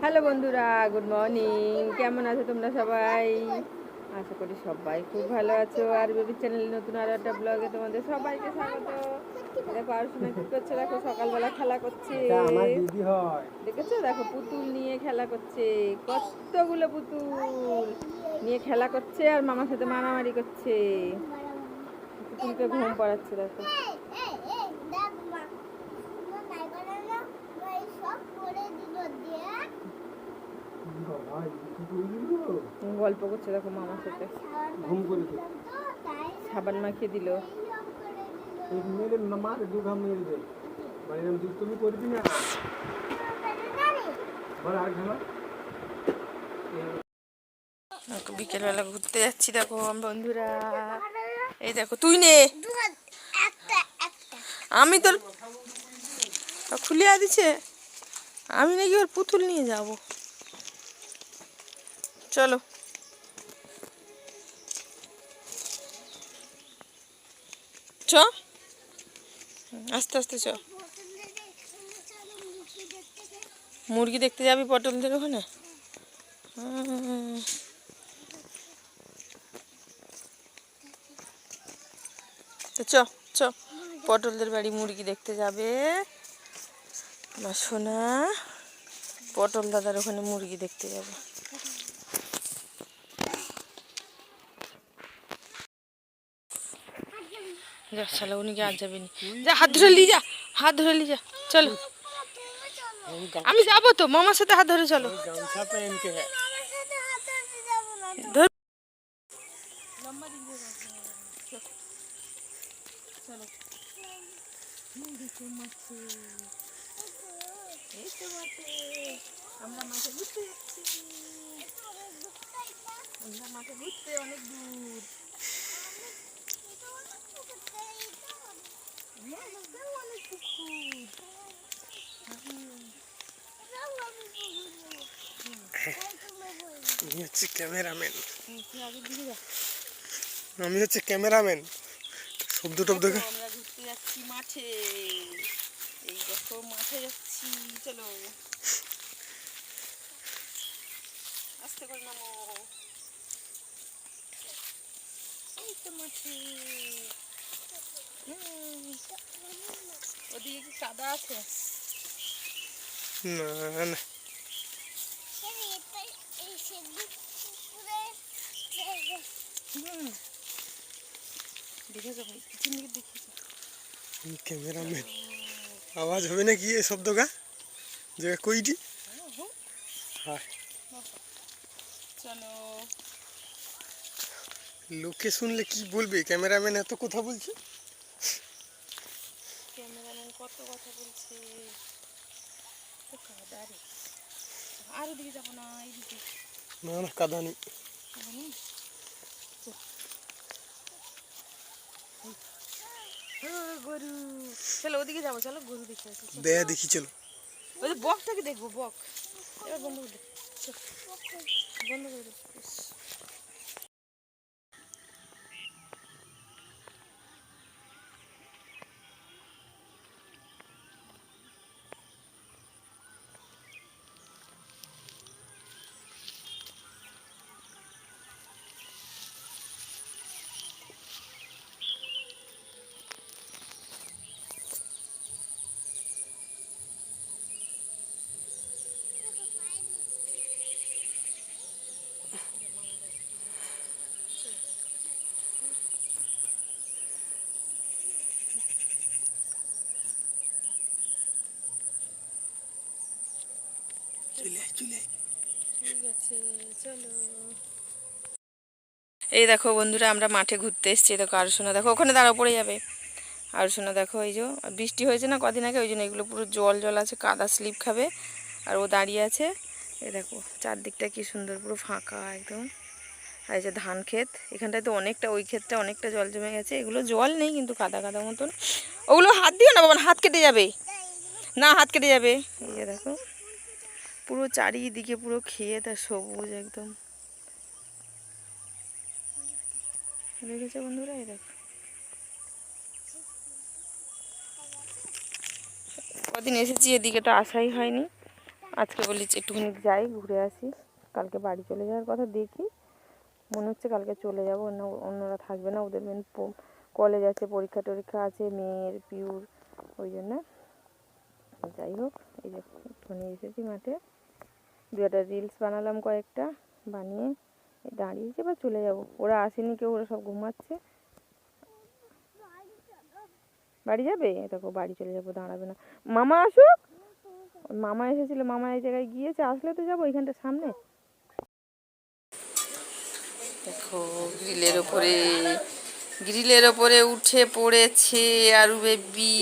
Hello বন্ধুরা good morning কেমন আছো তোমরা সবাই? আশা করি সবাই খুব ভালো আছো। আর বেবি চ্যানেলে নতুন আরও একটা ব্লগে তোমাদের সবাইকে স্বাগত। কি করছে? দেখো সকালবেলা খেলা করছে। দেখেছ? দেখো পুতুল নিয়ে খেলা করছে। কতগুলো পুতুল নিয়ে খেলা করছে আর মামার সাথে মারামারি করছে। পুতুলকে ঘুম পাড়াচ্ছে দেখো এই এই এই দেখ মা সুন্দর নাই করে না মা এই সব করে দিল দেখ বাবা কি করে দিল গল্প করছে দেখো মামার সাথে ঘুম করে সাবান মাখিয়ে দিল। মেরে না মার দু ঘাম মেরে দে। মানে এরকম করবি না আর বিকেলবেলা ঘুরতে যাচ্ছি দেখো বন্ধুরা। এই দেখো তুই নে। আমি তোর খুলিয়া দিছে। আমি নাকি ওর পুতুল নিয়ে যাব। চলো। চ। আস্তে আস্তে চ। মুরগি দেখতে যাবি পটলদের ওখানে? চ চ। পটলদের বাড়ি মুরগি দেখতে যাবে। আমার সোনা, পটল দাদার ওখানে মুরগি দেখতে যাবে। যা শালা উনি আর যাবে নি। যা হাত ধরে লি যা হাত ধরে লি যা চলো। আমি যাব তো মামার সাথে হাত ধরে চলো। আমরা মাঠে ঘুরতে যাচ্ছি। আমরা মাঠে ঘুরতে অনেক দূর। আমি হচ্ছে ক্যামেরাম্যান। আমি হচ্ছে ক্যামেরাম্যান। শব্দ টব্দ দেখো, আমরা ঘুরতে যাচ্ছি মাঠে। এই দেখো মাঠে যাচ্ছি চলো। আস্তে করে নামো। এই তো মাঠে। হুম। ওদিকে কি কাদা আছে? না না। ক্যামেরাম্যান। আওয়াজ হবে না কি এই শব্দ গা যে কইটি লোকে শুনলে কি বলবে? ক্যামেরাম্যান এত কথা বলছে? ক্যামেরাম্যান কত কথা বলছে? আর ওদিকে যাব না এইদিকে। না ও, গরু। চলো ওদিকে যাব চলো গরু দেখে আসি চলো। দেখি চলো। ওই যে বকটাকে দেখব বক। এবার বন্ধ করে দে বন্ধ করে চলে এই দেখো বন্ধুরা আমরা মাঠে ঘুরতে এসেছি। এই দেখো আরশোনা দেখো ওখানে দাঁড়া পড়ে যাবে। আরশোনা দেখো এই যে বৃষ্টি হয়েছে না কদিন আগে? ওই জন্য এগুলো পুরো জল জল আছে কাদা স্লিপ খাবে। আর ও দাঁড়িয়ে আছে। এই দেখো চারদিকটা কি সুন্দর পুরো ফাঁকা একদম। আর এই যে ধান ক্ষেত এখানটায় তো অনেকটা ওই ক্ষেতটা অনেকটা জল জমে গেছে। এগুলো জল নেই কিন্তু কাদা কাদা মতন। ওগুলো হাত দিও না বাবা হাত কেটে যাবে। না হাত কেটে যাবে। এই যে দেখো পুরো চারিদিকে পুরো খেয়ে আর সবুজ একদম। দেখেছ বন্ধুরা, এই দেখো। কদিন এসেছি, এদিকে তো আসাই হয়নি। আজকে বলি একটুখানি যাই, ঘুরে আসি। কালকে বাড়ি চলে যাওয়ার কথা দেখি। মনে হচ্ছে কালকে চলে যাব, অন্য, অন্যরা থাকবে না। ওদের মেন কলেজ আছে পরীক্ষা টরীক্ষা আছে, মেয়ের, পিউর, ওই জন্য। যাই হোক এই যে একটুখানি এসেছি মাঠে। দু একটা রিলস বানালাম কয়েকটা, বানিয়ে দাঁড়িয়েছি, এবার চলে যাব। ওরা আসেনি, কেউ, ওরা সব ঘুমাচ্ছে। বাড়ি যাবে? দেখো, বাড়ি চলে যাব, দাঁড়াবে না। মামা আসুক! মামা এসেছিল, মামা এই জায়গায় গিয়েছে, আসলে তো যাব ওইখানটা সামনে। দেখো, গ্রিলের ওপরে গ্রিলের ওপরে উঠে পড়েছে আরু বেবি।